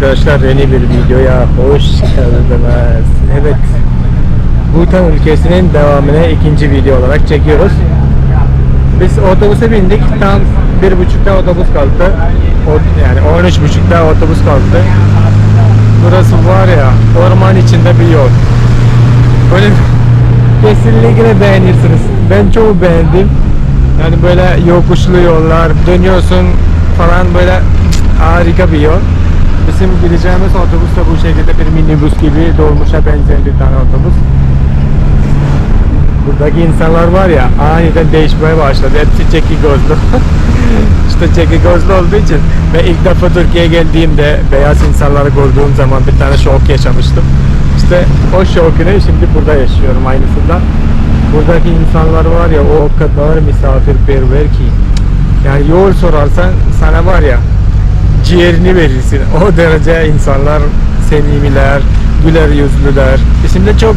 arkadaşlar yeni bir videoya hoş geldiniz. Evet, Bhutan ülkesinin devamını ikinci video olarak çekiyoruz. Biz otobüse bindik. Tam bir buçukta otobüs kalktı. Yani on üç buçukta otobüs kalktı. Burası var ya orman içinde bir yol. Böyle kesinlikle beğenirsiniz. Ben çok beğendim. Yani böyle yokuşlu yollar, dönüyorsun falan böyle harika bir yol. Bizim gideceğimiz otobüs de bu şekilde bir minibüs gibi dolmuşa benzeyen bir tane otobüs. Buradaki insanlar var ya aniden değişmeye başladı. Hepsi çeki gözlü. işte çeki gözlü olduğu için ve ilk defa Türkiye'ye geldiğimde beyaz insanları gördüğüm zaman bir tane şok yaşamıştım. İşte o şokunu şimdi burada yaşıyorum aynısında. Buradaki insanlar var ya o kadar misafirperver ki yani yol sorarsan sana var ya ciğerini verirsin. O derece insanlar sevimliler, güler yüzlüler. De çok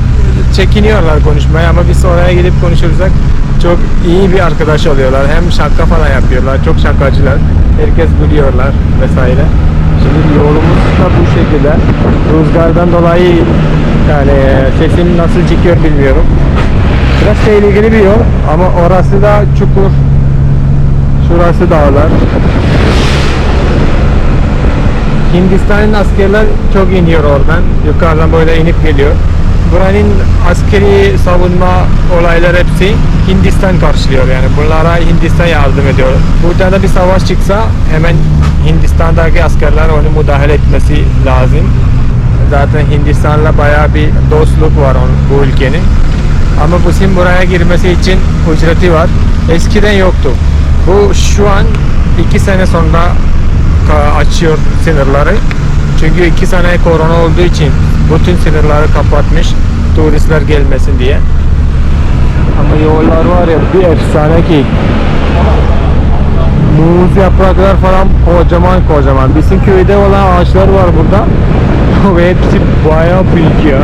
çekiniyorlar konuşmaya ama biz oraya gidip konuşursak çok iyi bir arkadaş oluyorlar. Hem şaka falan yapıyorlar. Çok şakacılar. Herkes gülüyorlar vesaire. Şimdi yolumuz da bu şekilde. Rüzgardan dolayı yani sesim nasıl çıkıyor bilmiyorum. Biraz tehlikeli bir yol ama orası da çukur. Şurası dağlar. Hindistan'ın askerler çok iniyor oradan. Yukarıdan böyle inip geliyor. Buranın askeri savunma olaylar hepsi Hindistan karşılıyor yani. Bunlara Hindistan yardım ediyor. Burada da bir savaş çıksa hemen Hindistan'daki askerler onu müdahale etmesi lazım. Zaten Hindistan'la bayağı bir dostluk var onun, bu ülkenin. Ama bizim buraya girmesi için ücreti var. Eskiden yoktu. Bu şu an iki sene sonra açıyor sınırları. Çünkü iki sene korona olduğu için bütün sınırları kapatmış turistler gelmesin diye. Ama yollar var ya bir efsane ki. Muz yapraklar falan kocaman kocaman. Bizim köyde olan ağaçlar var burada. Ve hepsi bayağı büyük ya.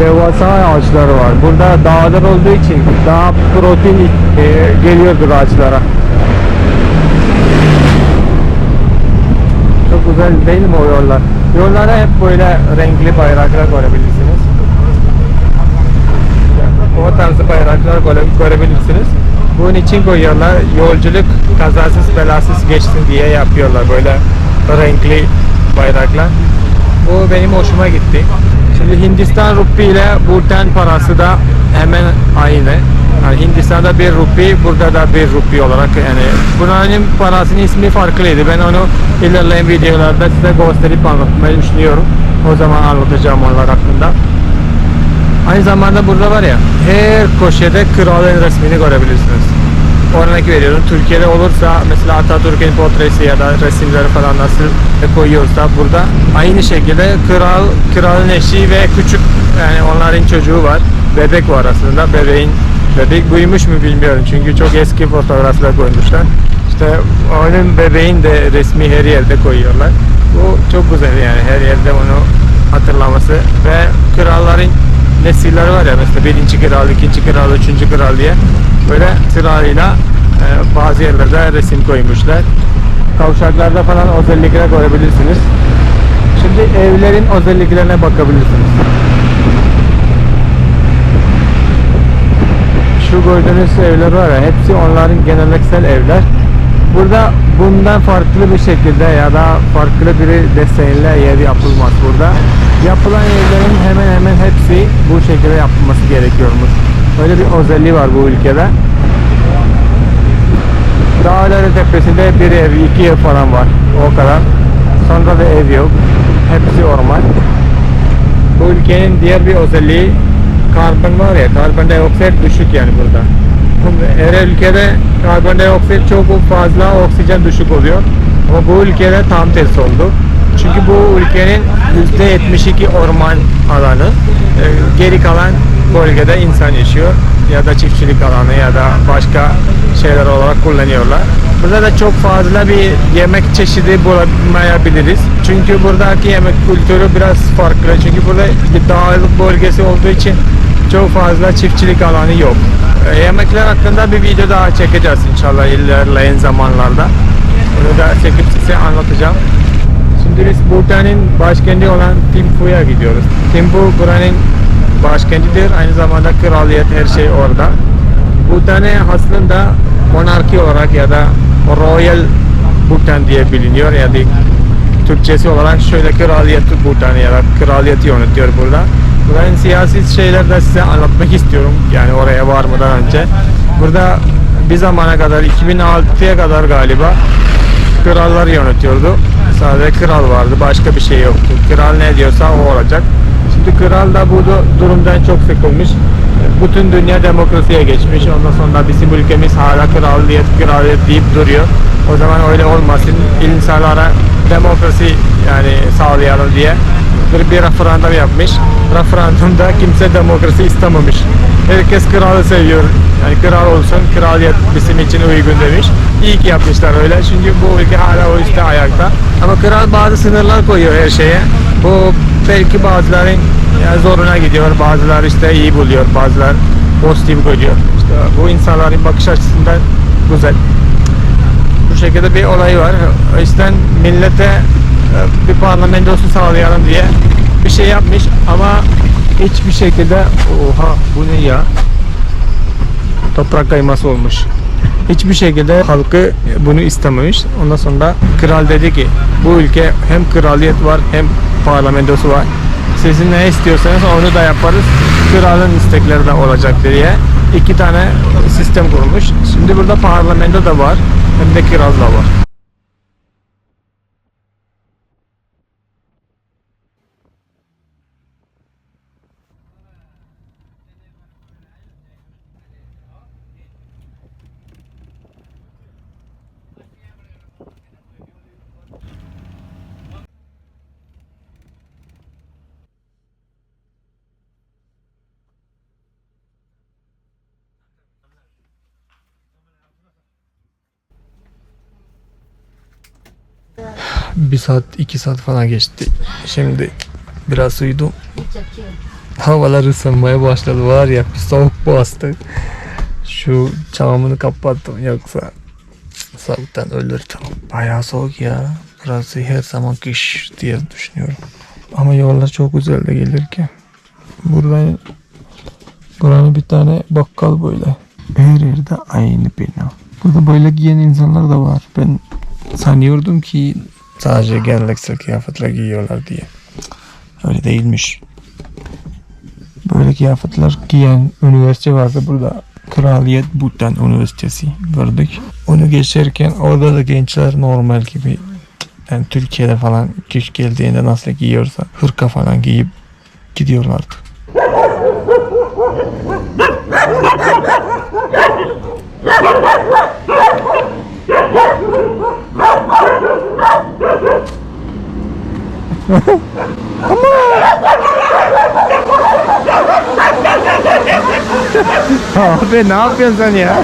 Devasa ağaçlar var. Burada dağlar olduğu için daha protein e, geliyordur ağaçlara. Güzel değil mi o yollar? Yollara hep böyle renkli bayraklar görebilirsiniz. O tarz bayraklar göre- görebilirsiniz. Bunun için koyuyorlar. Yolculuk kazasız belasız geçsin diye yapıyorlar böyle renkli bayraklar. Bu benim hoşuma gitti. Şimdi Hindistan rupi ile Bhutan parası da hemen aynı. Yani Hindistan'da bir rupi, burada da bir rupi olarak yani bunların parasının ismi farklıydı. Ben onu ilerleyen videolarda size gösterip anlatmayı düşünüyorum. O zaman anlatacağım onlar hakkında. Aynı zamanda burada var ya her köşede kralın resmini görebilirsiniz. Örnek veriyorum Türkiye'de olursa mesela Atatürk'ün portresi ya da resimleri falan nasıl koyuyorsa burada aynı şekilde kral, kralın eşi ve küçük yani onların çocuğu var. Bebek var aslında. Bebeğin bebek büyümüş mü bilmiyorum çünkü çok eski fotoğraflar koymuşlar. İşte onun bebeğin de resmi her yerde koyuyorlar. Bu çok güzel yani her yerde onu hatırlaması ve kralların nesilleri var ya mesela birinci kral, ikinci kral, üçüncü kral diye böyle sırayla e, bazı yerlerde resim koymuşlar. Kavşaklarda falan özellikler görebilirsiniz. Şimdi evlerin özelliklerine bakabilirsiniz. Şu gördüğünüz evler var ya hepsi onların geleneksel evler. Burada bundan farklı bir şekilde ya da farklı bir desenle ev yapılmaz burada. Yapılan evlerin hemen hemen hepsi bu şekilde yapılması gerekiyormuş. Öyle bir özelliği var bu ülkede. Dağların tepesinde bir ev, iki ev falan var. O kadar. Sonra da ev yok. Hepsi orman. Bu ülkenin diğer bir özelliği karbon var ya, karbondioksit düşük yani burada. Her ülkede karbondioksit çok fazla, oksijen düşük oluyor. Ama bu ülkede tam tersi oldu. Çünkü bu ülkenin %72 orman alanı. Ee, Geri kalan bölgede insan yaşıyor. Ya da çiftçilik alanı ya da başka şeyler olarak kullanıyorlar. Burada da çok fazla bir yemek çeşidi bulamayabiliriz. Çünkü buradaki yemek kültürü biraz farklı. Çünkü burada bir dağlık bölgesi olduğu için çok fazla çiftçilik alanı yok. Ee, Yemekler hakkında bir video daha çekeceğiz inşallah ilerleyen zamanlarda. Bunu da çekip size anlatacağım. Şimdi biz başkenti olan Thimphu'ya gidiyoruz. Thimphu buranın başkentidir. Aynı zamanda kraliyet her şey orada. Bhutan'ı aslında monarki olarak ya da Royal Bhutan diye biliniyor ya da Türkçesi olarak şöyle kraliyet Bhutan ya da kraliyeti yönetiyor burada. Buranın siyasi şeyler de size anlatmak istiyorum yani oraya varmadan önce. Burada bir zamana kadar 2006'ya kadar galiba krallar yönetiyordu. Sadece kral vardı. Başka bir şey yoktu. Kral ne diyorsa o olacak. Şimdi kral da bu du- durumdan çok sıkılmış. Bütün dünya demokrasiye geçmiş. Ondan sonra bizim ülkemiz hala kraliyet, kraliyet deyip duruyor. O zaman öyle olmasın. İnsanlara demokrasi yani sağlayalım diye bir, bir referandum yapmış. Referandumda kimse demokrasi istememiş. Herkes kralı seviyor. Yani kral olsun, kraliyet bizim için uygun demiş. İyi ki yapmışlar öyle. Çünkü bu ülke hala o işte ayakta. Ama kral bazı sınırlar koyuyor her şeye. Bu belki bazıların yani zoruna gidiyor. Bazıları işte iyi buluyor. Bazıları pozitif görüyor. İşte bu insanların bakış açısından güzel. Bu şekilde bir olay var. O yüzden millete bir parlamentosu sağlayalım diye bir şey yapmış ama hiçbir şekilde oha bu ne ya toprak kayması olmuş. Hiçbir şekilde halkı bunu istememiş. Ondan sonra kral dedi ki bu ülke hem kraliyet var hem parlamentosu var. Sizin ne istiyorsanız onu da yaparız. Kralın istekleri de olacak diye iki tane sistem kurmuş. Şimdi burada parlamento da var hem de kral da var. Bir saat iki saat falan geçti. Şimdi biraz uyudum. Havalar ısınmaya başladı var ya bir soğuk bastı. Şu camını kapattım yoksa soğuktan ölürdüm. Bayağı soğuk ya. Burası her zaman kış diye düşünüyorum. Ama yollar çok güzel de gelirken. Buradan buranın bir tane bakkal böyle. Her yerde aynı bina. Burada böyle giyen insanlar da var. Ben sanıyordum ki sadece geleneksel kıyafetler giyiyorlar diye. Öyle değilmiş. Böyle kıyafetler giyen üniversite vardı burada. Kraliyet Bhutan Üniversitesi gördük. Onu geçerken orada da gençler normal gibi yani Türkiye'de falan kış geldiğinde nasıl giyiyorsa hırka falan giyip gidiyorlardı. Abi ne yapıyorsun sen ya?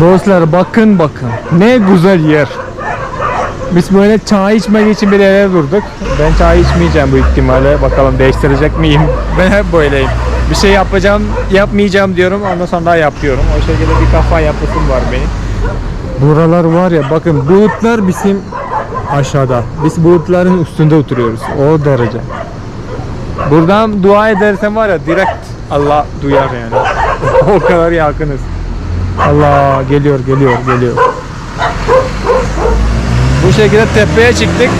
Dostlar bakın bakın. Ne güzel yer. Biz böyle çay içmek için bir yere durduk. Ben çay içmeyeceğim bu ihtimalle. Bakalım değiştirecek miyim? Ben hep böyleyim. Bir şey yapacağım, yapmayacağım diyorum. Ondan sonra yapıyorum. O şekilde bir kafa yapısım var benim. Buralar var ya bakın bulutlar bizim aşağıda. Biz bulutların üstünde oturuyoruz. O derece. Buradan dua edersen var ya direkt Allah duyar yani. o kadar yakınız. Allah geliyor geliyor geliyor. Bu şekilde tepeye çıktık.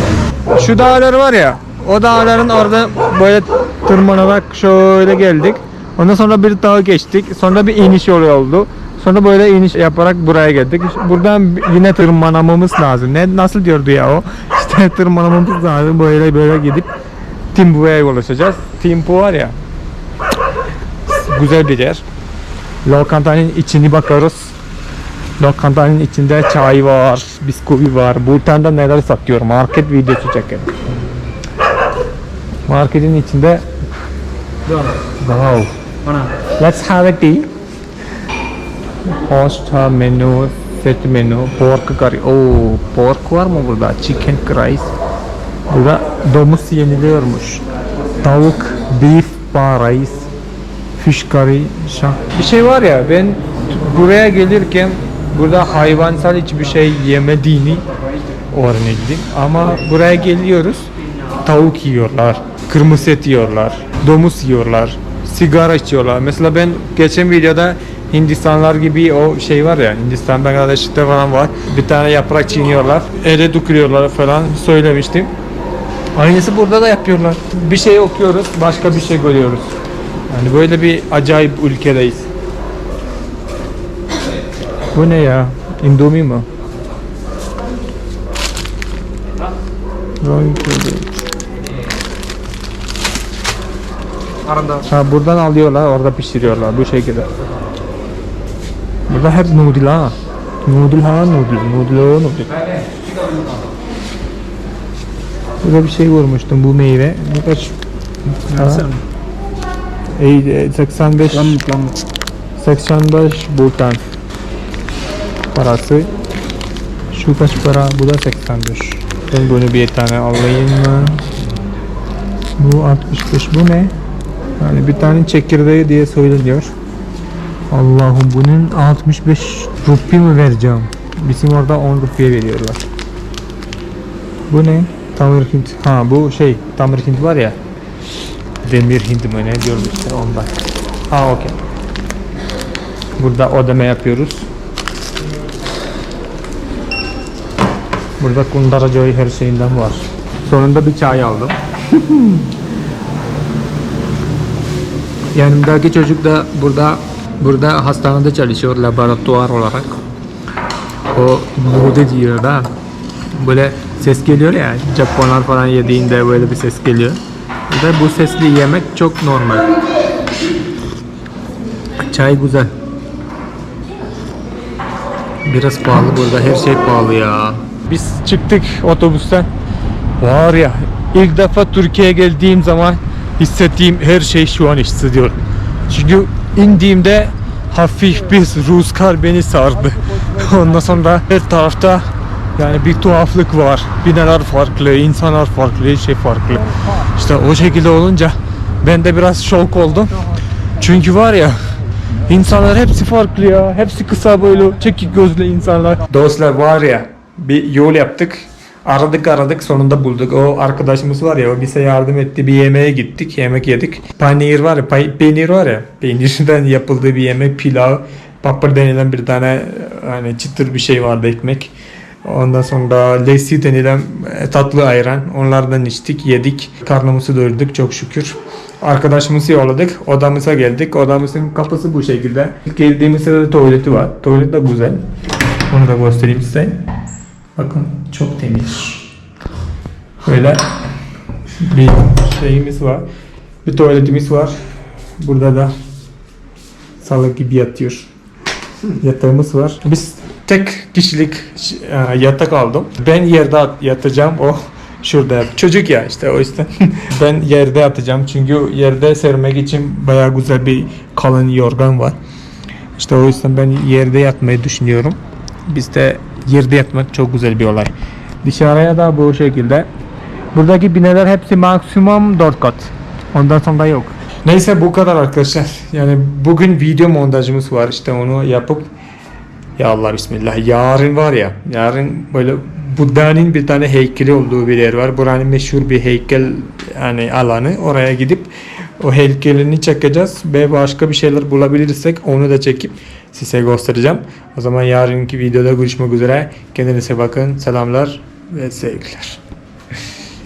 Şu dağlar var ya o dağların orada böyle tırmanarak şöyle geldik. Ondan sonra bir dağ geçtik. Sonra bir iniş yolu oldu. Sonra böyle iniş yaparak buraya geldik. Buradan yine tırmanmamız lazım. Ne nasıl diyordu ya o? İşte tırmanmamız lazım. Böyle böyle gidip Timbu'ya ulaşacağız. Timbu var ya güzel bir yer. Lokantanın içini bakarız. Lokantanın içinde çay var, bisküvi var. Bhutan'da neler satıyor? Market videosu çekelim. Marketin içinde Wow. Let's have a tea. Host menu, set menu, pork curry. Oh, pork var mı burada? Chicken rice. Burada domuz yeniliyormuş. Tavuk, beef, bar rice, fish curry, şah. Bir şey var ya ben buraya gelirken burada hayvansal hiçbir şey yemediğini öğrenildim. Ama buraya geliyoruz. Tavuk yiyorlar, kırmızı et yiyorlar, domuz yiyorlar, sigara içiyorlar. Mesela ben geçen videoda Hindistanlar gibi o şey var ya Hindistan Bangladeş'te falan var. Bir tane yaprak çiğniyorlar. Ele dökülüyorlar falan söylemiştim. Aynısı burada da yapıyorlar. Bir şey okuyoruz, başka bir şey görüyoruz. Yani böyle bir acayip ülkedeyiz. Bu ne ya? Indomie mi? Ha buradan alıyorlar, orada pişiriyorlar bu şekilde. Burada hep noodle ha. Noodle ha noodle, noodle noodle. Burada bir şey vurmuştum bu meyve. Bu kaç? Ey, e, 85 Plum, plum. 85 Bhutan parası. Şu kaç para? Bu da 85. Ben bunu bir tane alayım mı? Bu 65. Bu ne? Yani bir tane çekirdeği diye söyleniyor. Allah'ım bunun 65 rupi mi vereceğim? Bizim orada 10 rupiye veriyorlar. Bu ne? Tamir Hint. Ha bu şey Tamir Hint var ya. Demir Hint mi ne diyorum işte ondan. Ha okey. Burada ödeme yapıyoruz. Burada Kundara Joy her şeyinden var. Sonunda bir çay aldım. Yanımdaki çocuk da burada burada hastanede çalışıyor laboratuvar olarak. O nude diyor da böyle ses geliyor ya Japonlar falan yediğinde böyle bir ses geliyor. Ve bu sesli yemek çok normal. Çay güzel. Biraz pahalı burada her şey pahalı ya. Biz çıktık otobüsten. Var ya ilk defa Türkiye'ye geldiğim zaman hissettiğim her şey şu an hissediyorum. Çünkü indiğimde hafif bir rüzgar beni sardı. Ondan sonra her tarafta yani bir tuhaflık var. Binalar farklı, insanlar farklı, şey farklı. İşte o şekilde olunca ben de biraz şok oldum. Çünkü var ya İnsanlar hepsi farklı ya. Hepsi kısa boylu, çekik gözlü insanlar. Dostlar var ya bir yol yaptık. Aradık aradık sonunda bulduk. O arkadaşımız var ya o bize yardım etti. Bir yemeğe gittik. Yemek yedik. Panir var ya pay- peynir var ya. Peynirden yapıldığı bir yemek. Pilav. Papır denilen bir tane hani çıtır bir şey vardı ekmek. Ondan sonra lesi denilen e, tatlı ayran. Onlardan içtik, yedik. Karnımızı doyurduk çok şükür. Arkadaşımızı yolladık. Odamıza geldik. Odamızın kapısı bu şekilde. İlk geldiğimizde de tuvaleti var. Tuvalet de güzel. Onu da göstereyim size. Bakın çok temiz. Böyle bir şeyimiz var. Bir tuvaletimiz var. Burada da salak gibi yatıyor. Yatağımız var. Biz tek kişilik e, yatak aldım. Ben yerde at- yatacağım. O şurada Çocuk ya işte o yüzden. ben yerde yatacağım. Çünkü yerde sermek için bayağı güzel bir kalın yorgan var. İşte o yüzden ben yerde yatmayı düşünüyorum. Bizde yerde yatmak çok güzel bir olay. Dışarıya da bu şekilde. Buradaki binalar hepsi maksimum 4 kat. Ondan sonra yok. Neyse bu kadar arkadaşlar. Yani bugün video montajımız var. İşte onu yapıp ya Allah bismillah. Yarın var ya. Yarın böyle Buddha'nın bir tane heykeli olduğu bir yer var. Buranın meşhur bir heykel yani alanı. Oraya gidip o heykelini çekeceğiz ve başka bir şeyler bulabilirsek onu da çekip size göstereceğim. O zaman yarınki videoda görüşmek üzere. Kendinize bakın. Selamlar ve sevgiler.